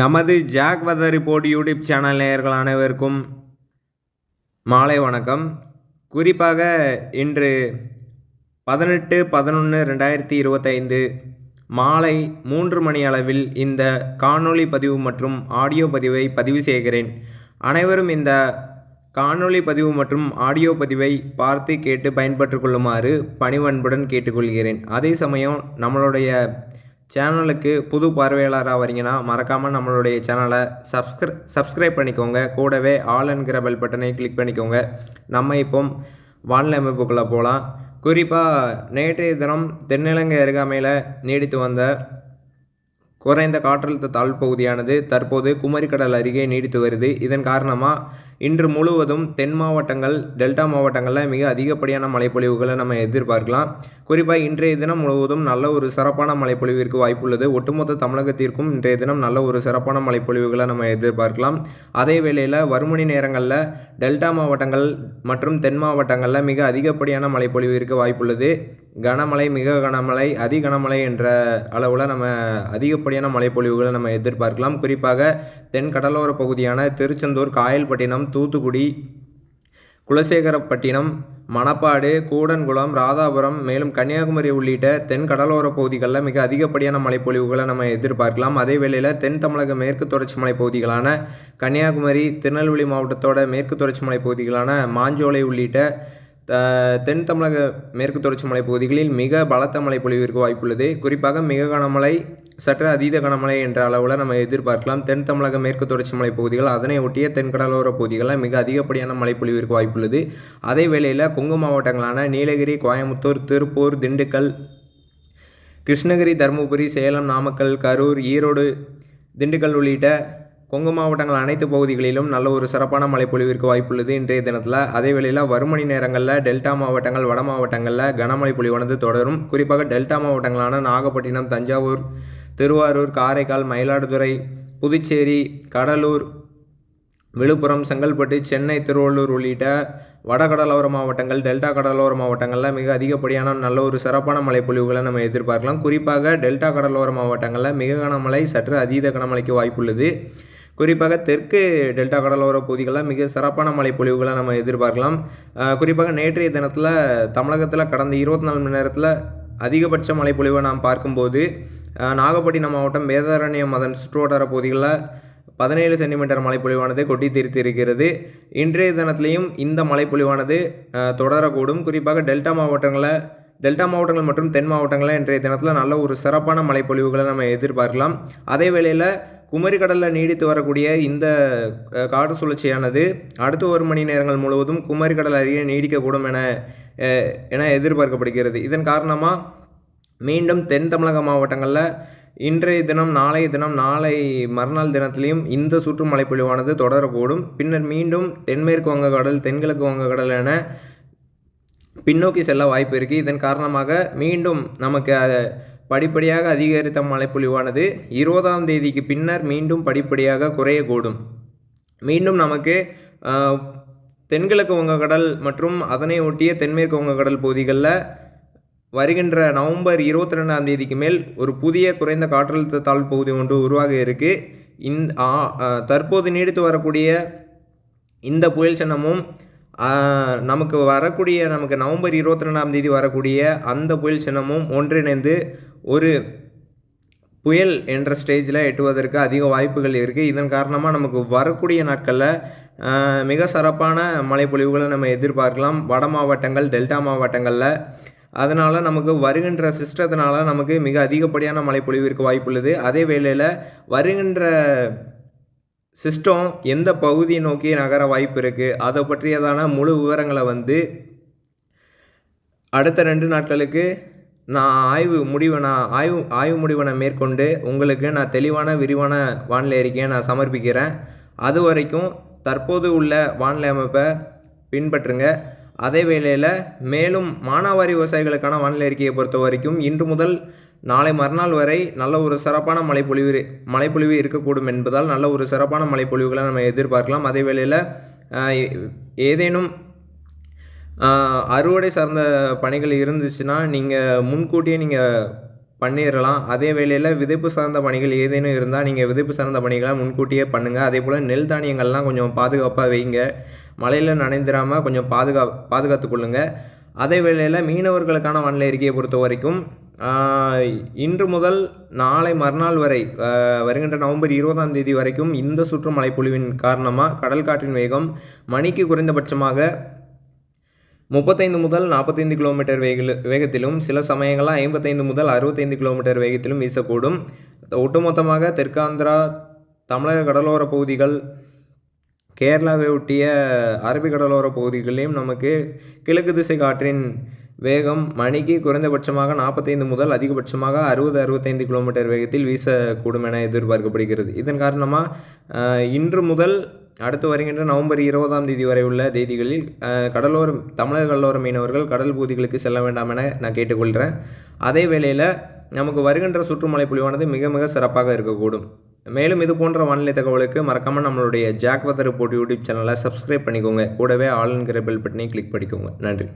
நமது Jack weather report YouTube channel நேயர்கள் அனைவருக்கும் மாலை வணக்கம். குறிப்பாக இன்று பதினெட்டு பதினொன்று ரெண்டாயிரத்தி இருபத்தைந்து மாலை மூன்று மணி அளவில் இந்த காணொளி பதிவு மற்றும் ஆடியோ பதிவை பதிவு செய்கிறேன். அனைவரும் இந்த காணொளி பதிவு மற்றும் ஆடியோ பதிவை பார்த்து கேட்டு பயன்பெற்று கொள்ளுமாறு பணிவன்புடன் கேட்டுக்கொள்கிறேன். அதே சமயம் நம்மளுடைய சேனலுக்கு புது பார்வையாளராக வரீங்கன்னா மறக்காமல் நம்மளுடைய சேனலை சப்ஸ்கிரை சப்ஸ்கிரைப் பண்ணிக்கோங்க. கூடவே ஆல் என்கிற பெல் பட்டனை கிளிக் பண்ணிக்கோங்க. நம்ம இப்போ வானிலை அமைப்புக்குள்ளே போகலாம் குறிப்பாக நேற்றைய தினம் தென்னிலங்கை அருகாமையில் நீடித்து வந்த குறைந்த காற்றழுத்த தாழ்வு பகுதியானது தற்போது குமரிக்கடல் அருகே நீடித்து வருது. இதன் காரணமாக இன்று முழுவதும் தென் மாவட்டங்கள் டெல்டா மாவட்டங்களில் மிக அதிகப்படியான மழைப்பொழிவுகளை நம்ம எதிர்பார்க்கலாம். குறிப்பாக இன்றைய தினம் முழுவதும் நல்ல ஒரு சிறப்பான மழைப்பொழிவிற்கு வாய்ப்புள்ளது. ஒட்டுமொத்த தமிழகத்திற்கும் இன்றைய தினம் நல்ல ஒரு சிறப்பான மழைப்பொழிவுகளை நம்ம எதிர்பார்க்கலாம். அதே வேளையில் வறுமணி நேரங்களில் டெல்டா மாவட்டங்கள் மற்றும் தென் மாவட்டங்களில் மிக அதிகப்படியான மழைப்பொழிவிற்கு வாய்ப்புள்ளது. கனமழை மிக கனமழை அதிகனமழை என்ற அளவில் நம்ம அதிகப்படியான மழைப்பொழிவுகளை நம்ம எதிர்பார்க்கலாம். குறிப்பாக தென் கடலோர பகுதியான திருச்செந்தூர் காயல்பட்டினம் தூத்துக்குடி குலசேகரப்பட்டினம் மணப்பாடு கூடன்குளம் ராதாபுரம் மேலும் கன்னியாகுமரி உள்ளிட்ட தென் கடலோர பகுதிகளில் மிக அதிகப்படியான மழைப்பொழிவுகளை நம்ம எதிர்பார்க்கலாம். அதே வேளையில் தென் தமிழக மேற்கு தொடர்ச்சி மலை பகுதிகளான கன்னியாகுமரி திருநெல்வேலி மாவட்டத்தோட மேற்கு தொடர்ச்சி மலை பகுதிகளான மாஞ்சோலை உள்ளிட்ட தென் தமிழக மேற்கு தொடர்ச்சி மலை பகுதிகளில் மிக பலத்த மழை பொழிவிற்கு வாய்ப்புள்ளது. குறிப்பாக மிக கனமழை சற்று அதீத கனமழை என்ற அளவில் நம்ம எதிர்பார்க்கலாம். தென் தமிழக மேற்கு தொடர்ச்சி மலை பகுதிகள் அதனை ஒட்டிய தென்கடலோர பகுதிகளில் மிக அதிகப்படியான மழை பொழிவிற்கு வாய்ப்புள்ளது அதே வேளையில் கொங்கு மாவட்டங்களான நீலகிரி கோயம்புத்தூர் திருப்பூர் திண்டுக்கல் கிருஷ்ணகிரி தருமபுரி சேலம் நாமக்கல் கரூர் ஈரோடு திண்டுக்கல் உள்ளிட்ட கொங்கு மாவட்டங்கள் அனைத்து பகுதிகளிலும் நல்ல ஒரு சிறப்பான மழைப்பொழிவிற்கு வாய்ப்புள்ளது இன்றைய தினத்தில். அதே வேளையில் வரும் மணி நேரங்களில் டெல்டா மாவட்டங்கள் வட மாவட்டங்களில் கனமழை பொழிவானது தொடரும். குறிப்பாக டெல்டா மாவட்டங்களான நாகப்பட்டினம் தஞ்சாவூர் திருவாரூர் காரைக்கால் மயிலாடுதுறை புதுச்சேரி கடலூர் விழுப்புரம் செங்கல்பட்டு சென்னை திருவள்ளூர் உள்ளிட்ட வடகடலோர மாவட்டங்கள் டெல்டா கடலோர மாவட்டங்களில் மிக அதிகப்படியான நல்ல ஒரு சிறப்பான மழைப்பொழிவுகளை நம்ம எதிர்பார்க்கலாம். குறிப்பாக டெல்டா கடலோர மாவட்டங்களில் மிக கனமழை சற்று அதீத கனமழைக்கு வாய்ப்புள்ளது. குறிப்பாக தெற்கு டெல்டா கடலோர பகுதிகளில் மிக சிறப்பான மழை பொழிவுகளை நம்ம எதிர்பார்க்கலாம். குறிப்பாக நேற்றைய தினத்தில் தமிழகத்தில் கடந்த இருபத்தி நாலு மணி நேரத்தில் அதிகபட்ச மழைப்பொழிவை நாம் பார்க்கும்போது நாகப்பட்டினம் மாவட்டம் வேதாரண்யம் அதன் சுற்றுவட்டார பகுதிகளில் பதினேழு சென்டிமீட்டர் மழைப்பொழிவானது கொட்டி தீர்த்திருக்கிறது. இன்றைய தினத்திலையும் இந்த மழைப்பொழிவானது தொடரக்கூடும். குறிப்பாக டெல்டா மாவட்டங்களில் டெல்டா மாவட்டங்கள் மற்றும் தென் மாவட்டங்களில் இன்றைய தினத்தில் நல்ல ஒரு சிறப்பான மழைப்பொழிவுகளை நம்ம எதிர்பார்க்கலாம். அதே வேளையில் குமரி கடலில் நீடித்து வரக்கூடிய இந்த காற்று சுழற்சியானது அடுத்த ஒரு மணி நேரங்கள் முழுவதும் குமரி கடல் அருகே நீடிக்கக்கூடும் என என எதிர்பார்க்கப்படுகிறது. இதன் காரணமாக மீண்டும் தென் தமிழக மாவட்டங்களில் இன்றைய தினம் நாளைய தினம் நாளை மறுநாள் தினத்திலையும் இந்த சுற்று மழைப்பொழிவானது தொடரக்கூடும். பின்னர் மீண்டும் தென்மேற்கு வங்கக்கடல் தென்கிழக்கு வங்கக்கடல் என பின்னோக்கி செல்ல வாய்ப்பு இருக்குது இதன் காரணமாக மீண்டும் நமக்கு படிப்படியாக அதிகரித்த மழைப்பொழிவானது இருபதாம் தேதிக்கு பின்னர் மீண்டும் படிப்படியாக குறையக்கூடும். மீண்டும் நமக்கு தென்கிழக்கு வங்கக்கடல் மற்றும் அதனை ஒட்டிய தென்மேற்கு வங்கக்கடல் பகுதிகளில் வருகின்ற நவம்பர் இருபத்தி ரெண்டாம் தேதிக்கு மேல் ஒரு புதிய குறைந்த காற்றழுத்த தாழ்வு பகுதி ஒன்று உருவாக இருக்குது இந் தற்போது நீடித்து வரக்கூடிய இந்த புயல் சின்னமும் நமக்கு வரக்கூடிய நமக்கு நவம்பர் இருபத்தி ரெண்டாம் தேதி வரக்கூடிய அந்த புயல் சின்னமும் ஒன்றிணைந்து ஒரு புயல் என்ற ஸ்டேஜில் எட்டுவதற்கு அதிக வாய்ப்புகள் இருக்குது இதன் காரணமாக நமக்கு வரக்கூடிய நாட்களில் மிக சிறப்பான மழைப்பொழிவுகளை நம்ம எதிர்பார்க்கலாம். வட மாவட்டங்கள் டெல்டா மாவட்டங்களில். அதனால் நமக்கு வருகின்ற சிஸ்டத்தினால நமக்கு மிக அதிகப்படியான மழைப்பொழிவிற்கு வாய்ப்புள்ளது. அதே வேளையில் வருகின்ற சிஸ்டம் எந்த பகுதியை நோக்கி நகர வாய்ப்பு இருக்குது அதை பற்றியதான முழு விவரங்களை வந்து அடுத்த ரெண்டு நாட்களுக்கு நான் ஆய்வு முடிவை நான் ஆய்வு ஆய்வு முடிவை மேற்கொண்டு உங்களுக்கு நான் தெளிவான விரிவான வானிலை அறிக்கையை நான் சமர்ப்பிக்கிறேன். அது வரைக்கும் தற்போது உள்ள வானிலை அமைப்பை பின்பற்றுங்க. அதே வேளையில் மேலும் மானாவாரி விவசாயிகளுக்கான வானிலை அறிக்கையை பொறுத்த வரைக்கும் இன்று முதல் நாளை மறுநாள் வரை நல்ல ஒரு சிறப்பான மழைப்பொழிவு மழைப்பொழிவு இருக்கக்கூடும் என்பதால் நல்ல ஒரு சிறப்பான மழைப்பொழிவுகளை நம்ம எதிர்பார்க்கலாம். அதே வேளையில் ஏதேனும் அறுவடை சார்ந்த பணிகள் இருந்துச்சுன்னா நீங்கள் முன்கூட்டியே நீங்கள் பண்ணிடலாம் அதே வேளையில் விதைப்பு சார்ந்த பணிகள் ஏதேனும் இருந்தால் நீங்கள் விதைப்பு சார்ந்த பணிகளை முன்கூட்டியே பண்ணுங்கள் அதே போல் நெல் தானியங்கள்லாம் கொஞ்சம் பாதுகாப்பாக வைங்க. மழையில் நனைந்திராமல் கொஞ்சம் பாதுகா பாதுகாத்து கொள்ளுங்கள் அதே வேளையில் மீனவர்களுக்கான வானிலை அறிக்கையை பொறுத்த வரைக்கும் இன்று முதல் நாளை மறுநாள் வரை வருகின்ற நவம்பர் இருபதாம் தேதி வரைக்கும் இந்த சுற்று மழைப்பொழிவின் காரணமாக கடல் காற்றின் வேகம் மணிக்கு குறைந்தபட்சமாக முப்பத்தைந்து முதல் நாற்பத்தைந்து கிலோமீட்டர் வேகில் வேகத்திலும் சில சமயங்களில் ஐம்பத்தைந்து முதல் அறுபத்தைந்து கிலோமீட்டர் வேகத்திலும் வீசக்கூடும். ஒட்டுமொத்தமாக தெற்காந்திரா தமிழக கடலோர பகுதிகள் கேரளாவை ஒட்டிய அரபிக் கடலோர பகுதிகளிலும் நமக்கு கிழக்கு திசை காற்றின் வேகம் மணிக்கு குறைந்தபட்சமாக நாற்பத்தைந்து முதல் அதிகபட்சமாக அறுபது அறுபத்தைந்து கிலோமீட்டர் வேகத்தில் வீசக்கூடும் என எதிர்பார்க்கப்படுகிறது. இதன் காரணமாக இன்று முதல் அடுத்து வருகின்ற நவம்பர் இருபதாம் தேதி வரை உள்ள தேதிகளில் கடலோர தமிழக கடலோர மீனவர்கள் கடல் பகுதிகளுக்கு செல்ல வேண்டாம் என நான் கேட்டுக்கொள்கிறேன் அதே வேளையில் நமக்கு வருகின்ற சுற்றுமலை பொழிவானது மிக மிக சிறப்பாக இருக்கக்கூடும். மேலும் இது போன்ற வானிலை தகவலுக்கு மறக்காமல் நம்மளுடைய ஜாக் வதர் ரிப்போர்ட் யூடியூப் சேனலை சப்ஸ்கிரைப் பண்ணிக்கோங்க. கூடவே ஆல் என்கிற பெல் கிளிக் பண்ணிக்கோங்க. நன்றி.